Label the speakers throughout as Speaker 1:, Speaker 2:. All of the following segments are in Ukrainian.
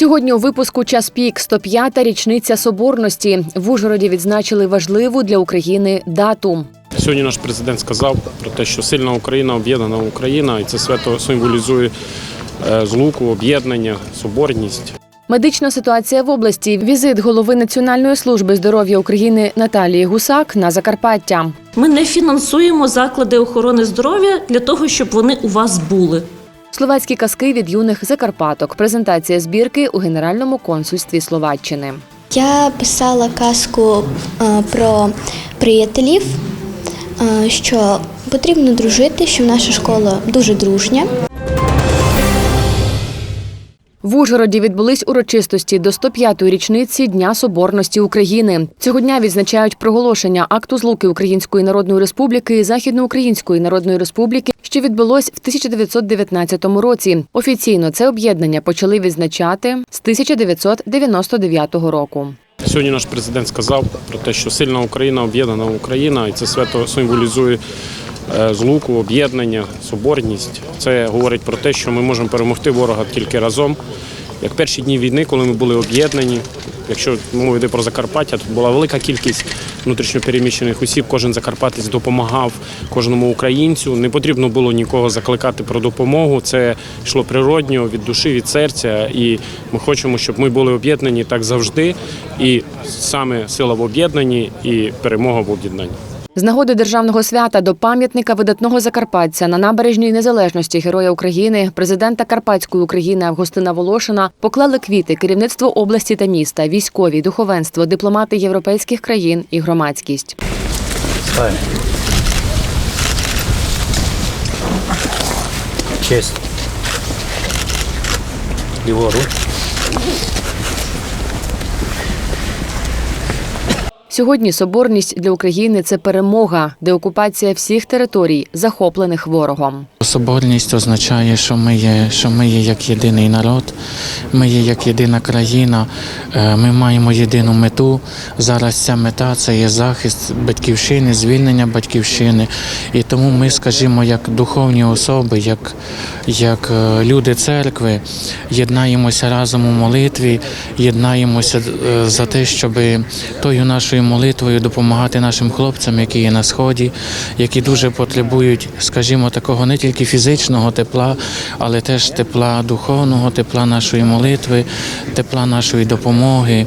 Speaker 1: Сьогодні у випуску час пік 105-та річниця соборності. В Ужгороді відзначили важливу для України дату.
Speaker 2: Сьогодні наш президент сказав про те, що сильна Україна, об'єднана Україна, і це свято символізує е, злуку, об'єднання, соборність.
Speaker 1: Медична ситуація в області. Візит голови Національної служби здоров'я України Наталії Гусак на Закарпаття.
Speaker 3: Ми не фінансуємо заклади охорони здоров'я для того, щоб вони у вас були.
Speaker 1: Словацькі казки від юних закарпаток. Презентація збірки у Генеральному консульстві Словаччини.
Speaker 4: Я писала казку е, про приятелів, е, що потрібно дружити, що наша школа дуже дружня.
Speaker 1: В Ужгороді відбулись урочистості до 105-ї річниці Дня Соборності України. Цього дня відзначають проголошення акту злуки Української Народної Республіки і Західноукраїнської Народної Республіки, що відбулось в 1919 році. Офіційно це об'єднання почали відзначати з 1999 року.
Speaker 2: Сьогодні наш президент сказав про те, що сильна Україна, об'єднана Україна, і це свято символізує е, злуку, об'єднання, соборність. Це говорить про те, що ми можемо перемогти ворога тільки разом. Як перші дні війни, коли ми були об'єднані, якщо мова йде про Закарпаття, тут була велика кількість внутрішньопереміщених осіб. Кожен закарпатець допомагав кожному українцю. Не потрібно було нікого закликати про допомогу. Це йшло природньо від душі, від серця. І ми хочемо, щоб ми були об'єднані так завжди. І саме сила в об'єднанні і перемога в об'єднанні.
Speaker 1: З нагоди державного свята до пам'ятника видатного закарпатця на набережній незалежності Героя України, президента Карпатської України Августина Волошина поклали квіти керівництво області та міста, військові, духовенство, дипломати європейських країн і громадськість.
Speaker 5: Стань. Честь. Ліворуч.
Speaker 1: Сьогодні соборність для України це перемога, деокупація всіх територій, захоплених ворогом.
Speaker 6: Соборність означає, що ми є, що ми є як єдиний народ, ми є як єдина країна, е, ми маємо єдину мету. Зараз ця мета це є захист батьківщини, звільнення батьківщини. І тому ми, скажімо, як духовні особи, як, як е, люди церкви, єднаємося разом у молитві, єднаємося е, за те, щоб тою нашою молитвою допомагати нашим хлопцям, які є на сході, які дуже потребують, скажімо, такого не тільки фізичного тепла, але теж тепла духовного, тепла нашої молитви, тепла нашої допомоги.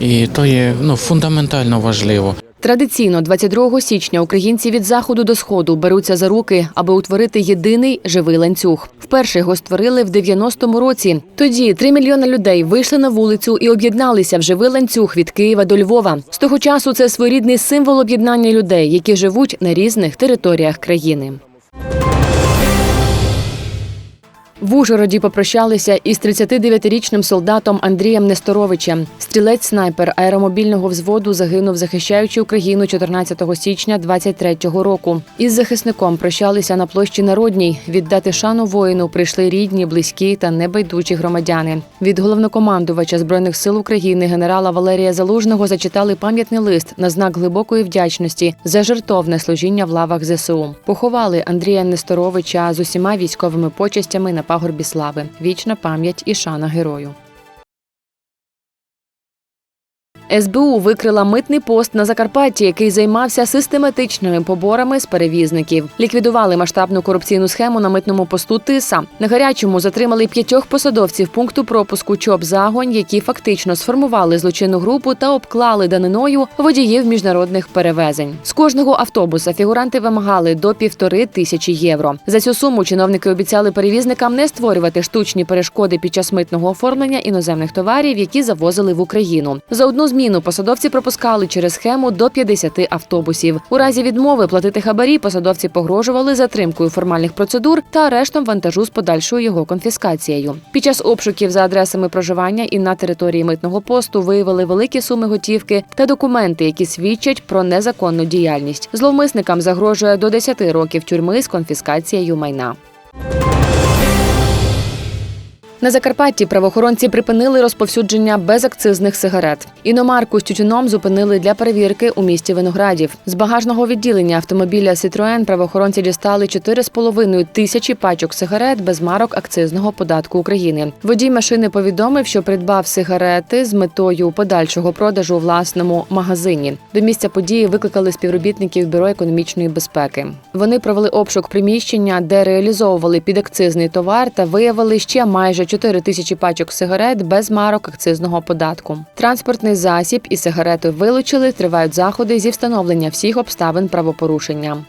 Speaker 6: І то є ну, фундаментально важливо.
Speaker 1: Традиційно 22 січня українці від заходу до сходу беруться за руки, аби утворити єдиний живий ланцюг. Вперше його створили в 90-му році. Тоді 3 мільйони людей вийшли на вулицю і об'єдналися в живий ланцюг від Києва до Львова. З того часу це своєрідний символ об'єднання людей, які живуть на різних територіях країни. В Ужгороді попрощалися із 39-річним солдатом Андрієм Несторовичем. Стрілець-снайпер аеромобільного взводу загинув, захищаючи Україну 14 січня 23-го року. Із захисником прощалися на площі Народній. Віддати шану воїну прийшли рідні, близькі та небайдужі громадяни. Від головнокомандувача збройних сил України генерала Валерія Залужного зачитали пам'ятний лист на знак глибокої вдячності за жертовне служіння в лавах ЗСУ. Поховали Андрія Несторовича з усіма військовими почестями на пагорбі слави. Вічна пам'ять і шана герою. СБУ викрила митний пост на Закарпатті, який займався систематичними поборами з перевізників. Ліквідували масштабну корупційну схему на митному посту Тиса. На гарячому затримали п'ятьох посадовців пункту пропуску ЧОП Загонь, які фактично сформували злочинну групу та обклали даниною водіїв міжнародних перевезень. З кожного автобуса фігуранти вимагали до півтори тисячі євро. За цю суму чиновники обіцяли перевізникам не створювати штучні перешкоди під час митного оформлення іноземних товарів, які завозили в Україну. За одну зміну посадовці пропускали через схему до 50 автобусів. У разі відмови платити хабарі посадовці погрожували затримкою формальних процедур та арештом вантажу з подальшою його конфіскацією. Під час обшуків за адресами проживання і на території митного посту виявили великі суми готівки та документи, які свідчать про незаконну діяльність. Зловмисникам загрожує до 10 років тюрми з конфіскацією майна. На Закарпатті правоохоронці припинили розповсюдження безакцизних сигарет. Іномарку з тютюном зупинили для перевірки у місті Виноградів. З багажного відділення автомобіля Citroen правоохоронці дістали 4,5 тисячі пачок сигарет без марок акцизного податку України. Водій машини повідомив, що придбав сигарети з метою подальшого продажу у власному магазині. До місця події викликали співробітників бюро економічної безпеки. Вони провели обшук приміщення, де реалізовували підакцизний товар та виявили ще майже 4 тисячі пачок сигарет без марок акцизного податку. Транспортний засіб і сигарети вилучили. Тривають заходи зі встановлення всіх обставин правопорушення.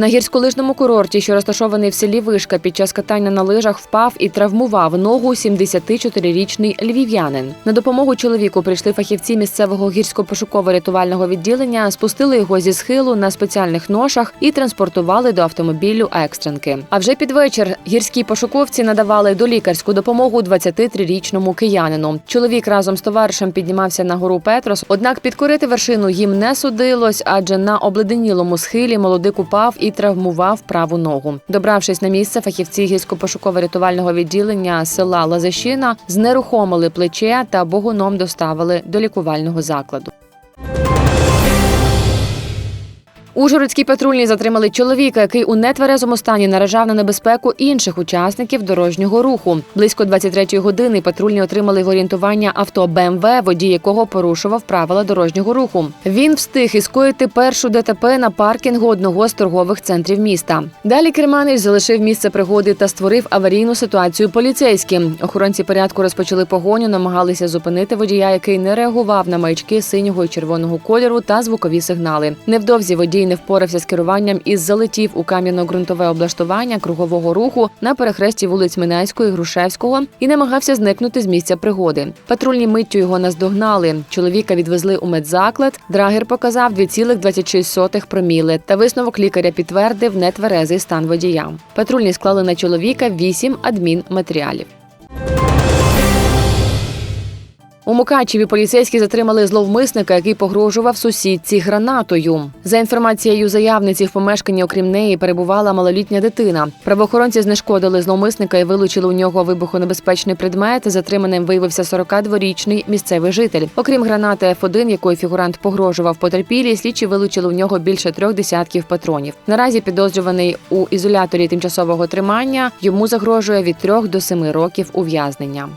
Speaker 1: На гірськолижному курорті, що розташований в селі Вишка, під час катання на лижах впав і травмував ногу 74-річний львів'янин. На допомогу чоловіку прийшли фахівці місцевого гірсько-пошуково-рятувального відділення, спустили його зі схилу на спеціальних ношах і транспортували до автомобілю екстренки. А вже під вечір гірські пошуковці надавали долікарську допомогу 23-річному киянину. Чоловік разом з товаришем піднімався на гору Петрос, однак підкорити вершину їм не судилось, адже на обледенілому схилі молодик упав і травмував праву ногу. Добравшись на місце, фахівці гірсько-пошуково-рятувального відділення села Лазащина знерухомили плече та богуном доставили до лікувального закладу. Ужгородські патрульні затримали чоловіка, який у нетверезому стані наражав на небезпеку інших учасників дорожнього руху. Близько 23-ї години патрульні отримали в орієнтування авто БМВ, водій якого порушував правила дорожнього руху. Він встиг іскоїти першу ДТП на паркінгу одного з торгових центрів міста. Далі керманич залишив місце пригоди та створив аварійну ситуацію поліцейським. Охоронці порядку розпочали погоню, намагалися зупинити водія, який не реагував на маячки синього і червоного кольору та звукові сигнали. Невдовзі водій не впорався з керуванням і залетів у кам'яно-ґрунтове облаштування кругового руху на перехресті вулиць Минайського і Грушевського і намагався зникнути з місця пригоди. Патрульні миттю його наздогнали. Чоловіка відвезли у медзаклад. Драгер показав 2,26 проміли. Та висновок лікаря підтвердив нетверезий стан водія. Патрульні склали на чоловіка 8 адмінматеріалів. У Мукачеві поліцейські затримали зловмисника, який погрожував сусідці гранатою. За інформацією заявниці, в помешканні, окрім неї, перебувала малолітня дитина. Правоохоронці знешкодили зловмисника і вилучили у нього вибухонебезпечний предмет. Затриманим виявився 42-річний місцевий житель. Окрім гранати F1, якою фігурант погрожував потерпілій, слідчі вилучили у нього більше трьох десятків патронів. Наразі підозрюваний у ізоляторі тимчасового тримання йому загрожує від трьох до семи років ув'язнення.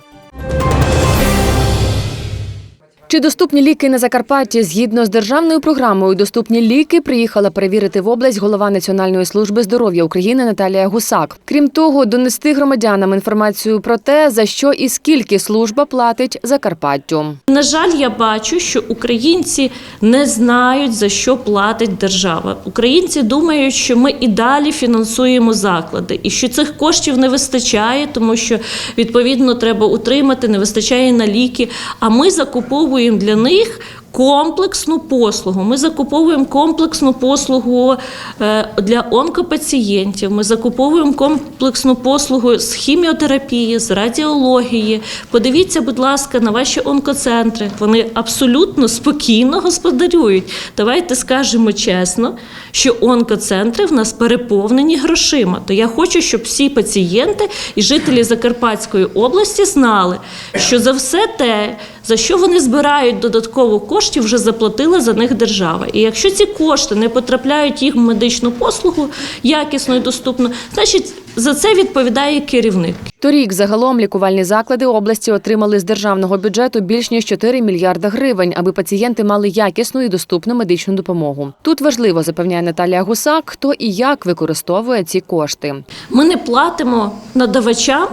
Speaker 1: Чи доступні ліки на Закарпатті згідно з державною програмою Доступні ліки приїхала перевірити в область голова Національної служби здоров'я України Наталія Гусак. Крім того, донести громадянам інформацію про те, за що і скільки служба платить Закарпаттю.
Speaker 3: На жаль, я бачу, що українці не знають за що платить держава. Українці думають, що ми і далі фінансуємо заклади, і що цих коштів не вистачає, тому що відповідно треба утримати, не вистачає на ліки. А ми закуповуємо для них. Комплексну послугу. Ми закуповуємо комплексну послугу е, для онкопацієнтів. Ми закуповуємо комплексну послугу з хіміотерапії, з радіології. Подивіться, будь ласка, на ваші онкоцентри. Вони абсолютно спокійно господарюють. Давайте скажемо чесно, що онкоцентри в нас переповнені грошима. То я хочу, щоб всі пацієнти і жителі Закарпатської області знали, що за все те, за що вони збирають додатково коштів, вже заплатила за них держава. І якщо ці кошти не потрапляють їм в медичну послугу якісно і доступно, значить за це відповідає керівник.
Speaker 1: Торік загалом лікувальні заклади області отримали з державного бюджету більш ніж 4 мільярда гривень, аби пацієнти мали якісну і доступну медичну допомогу. Тут важливо запевняє Наталія Гусак, хто і як використовує ці кошти.
Speaker 3: Ми не платимо надавачам.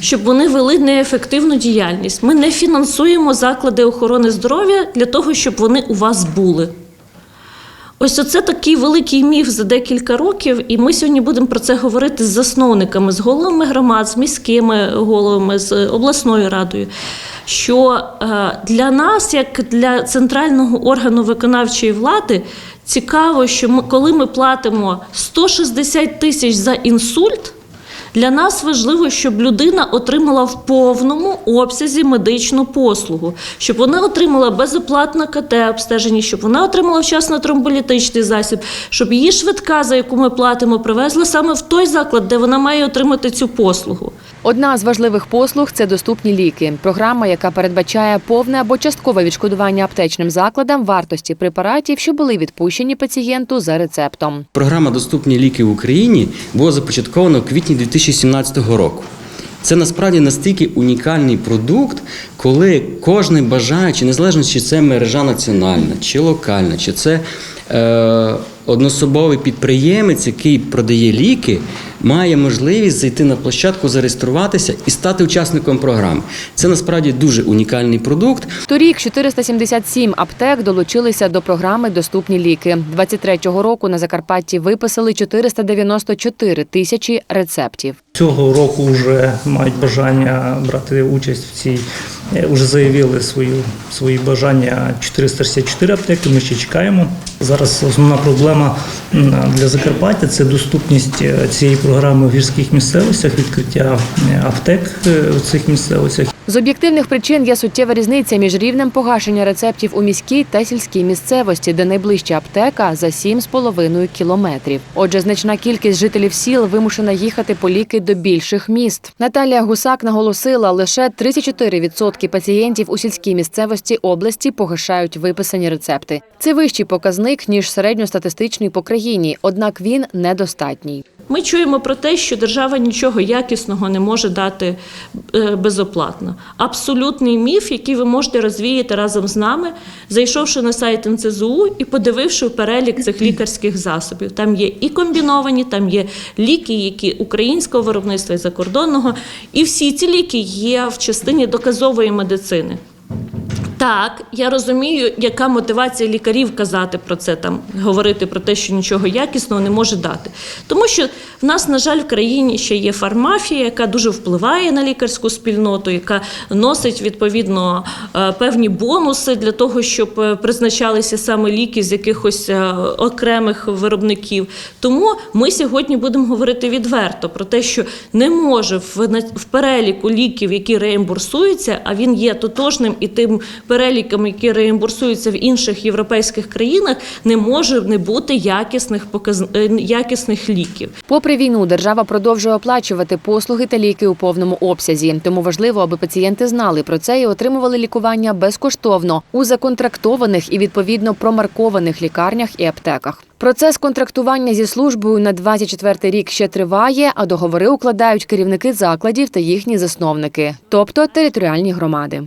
Speaker 3: Щоб вони вели неефективну діяльність. Ми не фінансуємо заклади охорони здоров'я для того, щоб вони у вас були. Ось оце такий великий міф за декілька років, і ми сьогодні будемо про це говорити з засновниками, з головами громад, з міськими головами, з обласною радою. Що е, для нас, як для центрального органу виконавчої влади, цікаво, що ми, коли ми платимо 160 тисяч за інсульт. Для нас важливо, щоб людина отримала в повному обсязі медичну послугу, щоб вона отримала безоплатне КТ обстеження, щоб вона отримала вчасно тромболітичний засіб, щоб її швидка, за яку ми платимо, привезла саме в той заклад, де вона має отримати цю послугу.
Speaker 1: Одна з важливих послуг це доступні ліки. Програма, яка передбачає повне або часткове відшкодування аптечним закладам вартості препаратів, що були відпущені пацієнту за рецептом.
Speaker 7: Програма Доступні ліки в Україні була започаткована у квітні 2017 року. Це насправді настільки унікальний продукт, коли кожен бажаючий, незалежно чи це мережа національна, чи локальна, чи це е, однособовий підприємець, який продає ліки, має можливість зайти на площадку, зареєструватися і стати учасником програми. Це насправді дуже унікальний продукт.
Speaker 1: Торік 477 аптек долучилися до програми Доступні ліки. 23-го року на Закарпатті виписали 494 тисячі рецептів.
Speaker 8: Цього року вже мають бажання брати участь в цій, е, вже заявили свою, свої бажання 464 аптеки. Ми ще чекаємо. Зараз основна проблема м, для Закарпаття це доступність е, цієї програми в гірських місцевостях, відкриття е, аптек е, в цих місцевостях.
Speaker 1: З об'єктивних причин є суттєва різниця між рівнем погашення рецептів у міській та сільській місцевості, де найближча аптека за 7,5 кілометрів. Отже, значна кількість жителів сіл вимушена їхати по ліки до більших міст. Наталія Гусак наголосила, лише 34% пацієнтів у сільській місцевості області погашають виписані рецепти. Це вищий показник ніж середньостатистичний по країні, однак він недостатній.
Speaker 3: Ми чуємо про те, що держава нічого якісного не може дати е, Абсолютний міф, який ви можете розвіяти разом з нами, зайшовши на сайт НЦЗУ і подививши перелік цих лікарських засобів. Там є і комбіновані, там є ліки, які українського виробництва і закордонного. І всі ці ліки є в частині доказової медицини. Так, я розумію, яка мотивація лікарів казати про це, там говорити про те, що нічого якісного не може дати. Тому що в нас, на жаль, в країні ще є фармафія, яка дуже впливає на лікарську спільноту, яка носить відповідно е, певні бонуси для того, щоб е, призначалися саме ліки з якихось е, окремих виробників. Тому ми сьогодні будемо говорити відверто про те, що не може в, переліку ліків, які реімбурсуються, а він є тотожним і тим переліком, які реімбурсуються в інших європейських країнах, не може не бути якісних показ... е, якісних ліків.
Speaker 1: Попри війну, держава продовжує оплачувати послуги та ліки у повному обсязі. Тому важливо, аби пацієнти знали про це і отримували лікування безкоштовно у законтрактованих і відповідно промаркованих лікарнях і аптеках. Процес контрактування зі службою на 24 рік ще триває, а договори укладають керівники закладів та їхні засновники, тобто територіальні громади.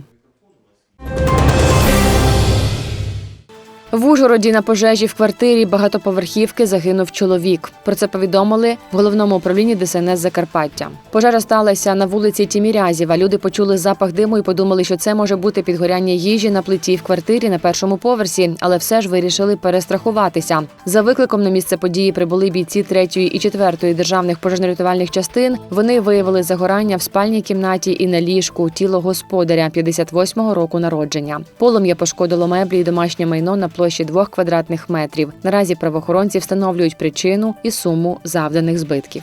Speaker 1: В Ужгороді на пожежі в квартирі багатоповерхівки загинув чоловік. Про це повідомили в головному управлінні ДСНС Закарпаття. Пожежа сталася на вулиці Тімірязєва. Люди почули запах диму і подумали, що це може бути підгоряння їжі на плиті в квартирі на першому поверсі, але все ж вирішили перестрахуватися. За викликом на місце події прибули бійці 3 і 4 державних пожежно-рятувальних частин. Вони виявили загорання в спальній кімнаті і на ліжку тіло господаря 58-го року народження. Полум'я пошкодило меблі і домашнє майно на площі двох квадратних метрів. Наразі правоохоронці встановлюють причину і суму завданих збитків.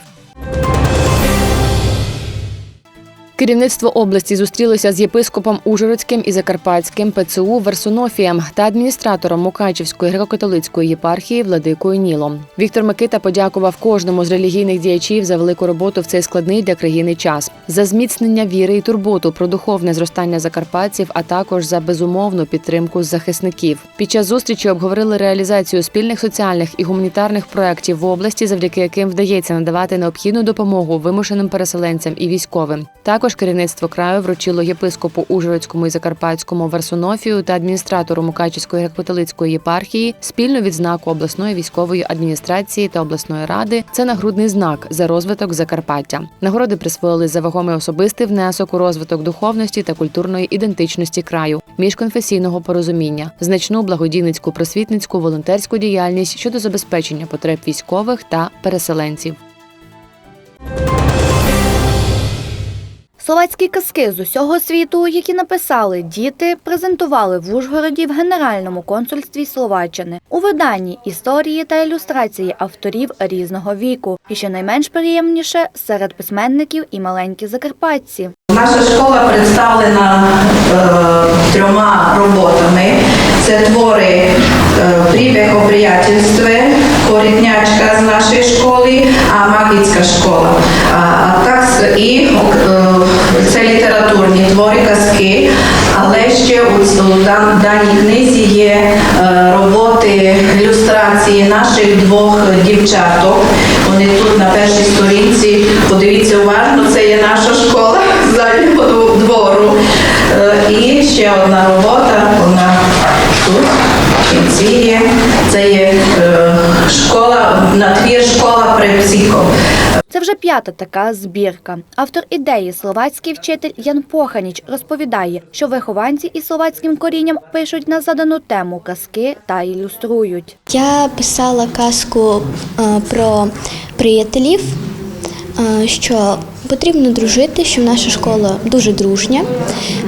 Speaker 1: Керівництво області зустрілося з єпископом Ужгородським і Закарпатським ПЦУ Версунофієм та адміністратором Мукачівської греко-католицької єпархії Владикою Нілом. Віктор Микита подякував кожному з релігійних діячів за велику роботу в цей складний для країни час, за зміцнення віри і турботу про духовне зростання закарпатців, а також за безумовну підтримку захисників. Під час зустрічі обговорили реалізацію спільних соціальних і гуманітарних проєктів в області, завдяки яким вдається надавати необхідну допомогу вимушеним переселенцям і військовим. Також керівництво краю вручило єпископу Ужгородському і Закарпатському Версонофію та адміністратору Мукачівської греко-католицької єпархії спільну відзнаку обласної військової адміністрації та обласної ради. Це нагрудний знак за розвиток Закарпаття. Нагороди присвоїли за вагомий особистий внесок у розвиток духовності та культурної ідентичності краю, міжконфесійного порозуміння, значну благодійницьку просвітницьку волонтерську діяльність щодо забезпечення потреб військових та переселенців.
Speaker 9: Словацькі казки з усього світу, які написали діти, презентували в Ужгороді в Генеральному консульстві Словаччини у виданні історії та ілюстрації авторів різного віку. І що найменш приємніше серед письменників і маленькі закарпатці.
Speaker 10: Наша школа представлена е, трьома роботами. Це твори е, «Прибіг о приятельстві», «Корітнячка» з нашої школи, а «Магічна школа». А так і е, ще ц- даній книзі є е, роботи ілюстрації наших двох дівчаток. Вони тут на першій сторінці. Подивіться уважно, це є наша школа заднього двору. Е, І ще одна робота, вона тут, в кінці є. Це є е, школа, на твір школа при психо.
Speaker 9: Вже п'ята така збірка. Автор ідеї словацький вчитель Ян Поханіч розповідає, що вихованці із словацьким корінням пишуть на задану тему казки та ілюструють.
Speaker 4: Я писала казку е, про приятелів, е, що потрібно дружити, що наша школа дуже дружня,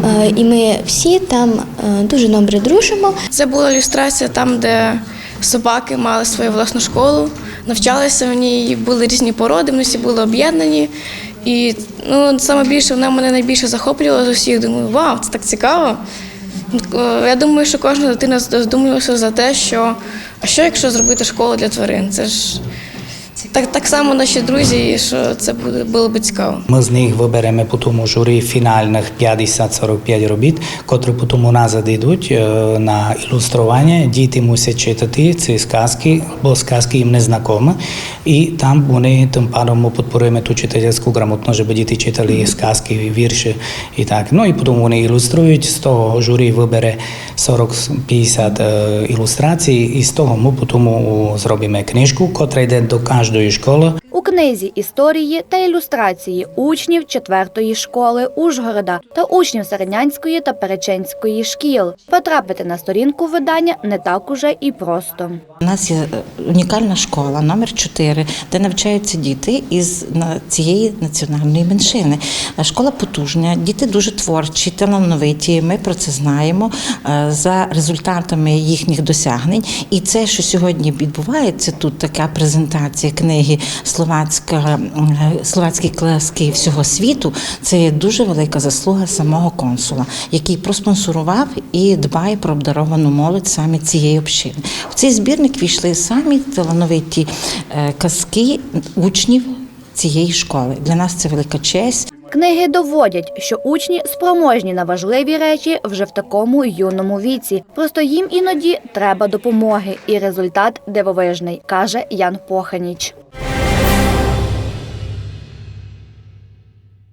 Speaker 4: е, і ми всі там дуже добре дружимо.
Speaker 11: Це була ілюстрація там, де собаки мали свою власну школу, навчалися в ній, були різні породи, вони всі були об'єднані. І ну, саме більше вона мене найбільше захоплювала з усіх. Думаю, вау, це так цікаво. Е, Я думаю, що кожна дитина задумувалася за те, що а що якщо зробити школу для тварин? Це ж так, так само наші друзі, що це буде було б цікаво.
Speaker 5: Ми з них виберемо потім у журі фінальних 50-45 робіт, котрі потім назад йдуть е, на ілюстрування. Діти мусять читати ці сказки, бо сказки їм не знайомі. І там вони тим паром ми підпоримо ту читательську грамотність, щоб діти читали сказки, вірші і так. Ну і потім вони ілюструють, з того журі вибере 40-50 е, ілюстрацій, і з того ми потім зробимо книжку, котра йде до кожної школи.
Speaker 9: У книзі історії та ілюстрації учнів четвертої школи Ужгорода та учнів Середнянської та Переченської шкіл. Потрапити на сторінку видання не так уже і просто.
Speaker 12: У нас є е, унікальна школа номер 4 де навчаються діти із цієї національної меншини. Е, Школа потужна, діти дуже творчі, талановиті. Ми про це знаємо е, за результатами їхніх досягнень. І це, що сьогодні відбувається, тут така презентація книги словацька, е, словацькі класки всього світу. Це є дуже велика заслуга самого консула, який проспонсорував і дбає про обдаровану молодь саме цієї общини. В цей збірник війшли самі талановиті е, казки учнів цієї школи. Для нас це велика честь.
Speaker 9: Книги доводять, що учні спроможні на важливі речі вже в такому юному віці. Просто їм іноді треба допомоги, і результат дивовижний, каже Ян Поханіч.